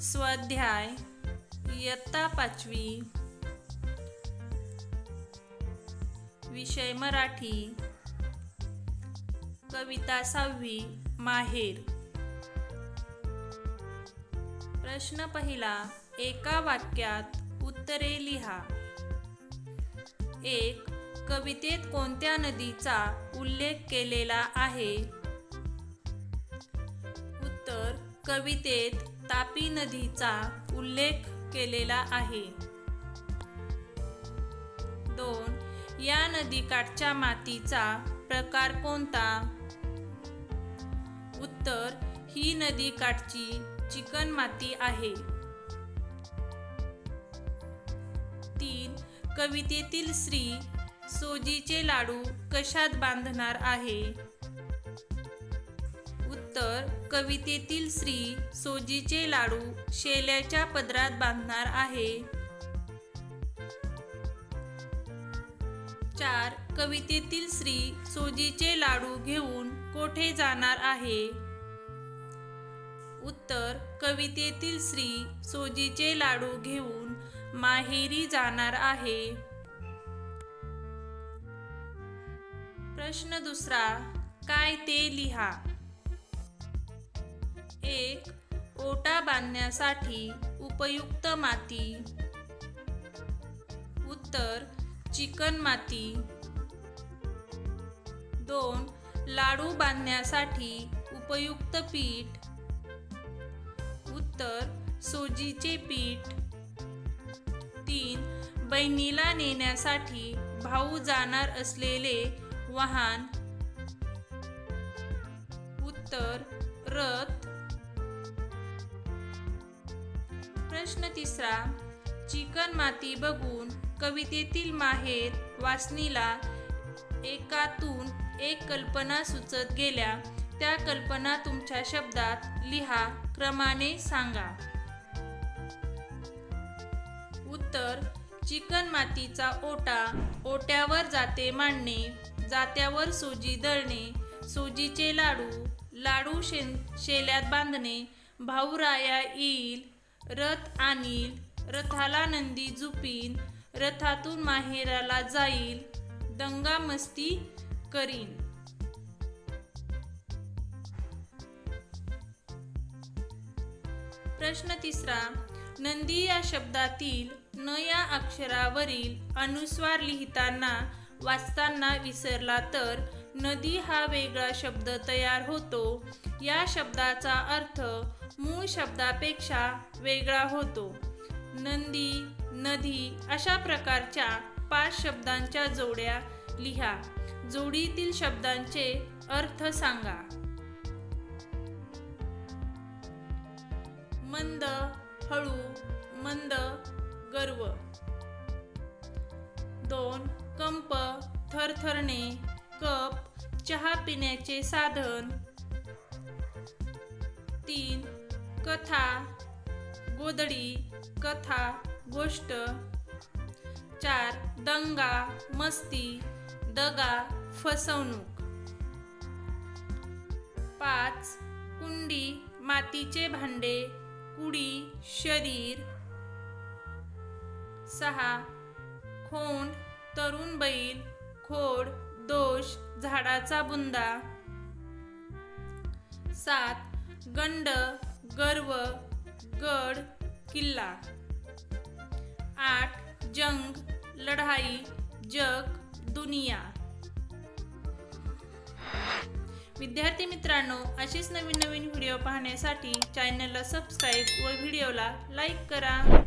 स्वाध्याय इयत्ता पाचवी. विषय मराठी. कविता सहावी माहेर. प्रश्न पहिला एका वाक्यात उत्तरे लिहा. एक कवितेत कोणत्या नदीचा उल्लेख केलेला आहे? उत्तर कवितेत तापी नदीचा उल्लेख केलेला आहे. दोन या नदीकाठच्या मातीचा प्रकार कोणता? उत्तर ही नदीकाठची चिकन माती आहे. तीन कवितेतील स्त्री सोजीचे लाडू कशात बांधणार आहे? उत्तर कवितेतील स्त्री सोजीचे लाडू शेल्याच्या पदरात बांधणार आहे. चार. कवितेतील स्त्री सोजीचे लाडू घेऊन कोठे जाणार आहे? उत्तर. कवितेतील स्त्री सोजीचे लाडू घेऊन माहेरी जाणार आहे. प्रश्न दुसरा. काय ते लिहा. एक ओटा बांधण्यासाठी उपयुक्त माती. उत्तर चिकन माती. दोन लाडू बांधण्यासाठी उपयुक्त पीठ. उत्तर सोजीचे पीठ. तीन बहिणीला नेण्यासाठी भाऊ जाणार असलेले वाहन. उत्तर रथ. प्रश्न तिसरा चिकन माती बघून कवितेतील माहेर वासनीला एकातून एक कल्पना सुचत गेल्या. त्या कल्पना तुमच्या शब्दात लिहा क्रमाने सांगा. उत्तर चिकन मातीचा ओटा ओट्यावर जाते मांडणे जात्यावर सोजी दळणे सोजीचे लाडू लाडू शे शेल्यात बांधणे भाऊराया येईल रथ आणील रथाला नंदी झुपीन रथातून माहेराला जाईल दंगा मस्ती करीन. प्रश्न तिसरा नंदी या शब्दातील न या अक्षरावरील अनुस्वार लिहिताना वाचताना विसरला तर नदी हा वेगळा शब्द तयार होतो. या शब्दाचा अर्थ मूळ शब्दापेक्षा वेगळा होतो. नंदी नदी अशा प्रकारच्या पाच शब्दांच्या जोड्या लिहा. जोडीतील शब्दांचे अर्थ सांगा. मंद हळू मंद गर्व. दोन कंप थरथरणे. कप चहा पिण्याचे साधन. तीन कथा गोदडी कथा गोष्ट. चार दंगा मस्ती दगा फसवणूक. पाच कुंडी मातीचे भांडे कुडी शरीर. सहा खोंड तरुण बैल खोड झाडाचा बुंदा. सात गंड गर्व गड किल्ला. आठ जंग लढाई जग दुनिया. विद्यार्थी मित्रांनो अशीच नवीन नवीन व्हिडिओ पाहण्यासाठी चॅनलला सबस्क्राईब व व्हिडिओला लाईक करा.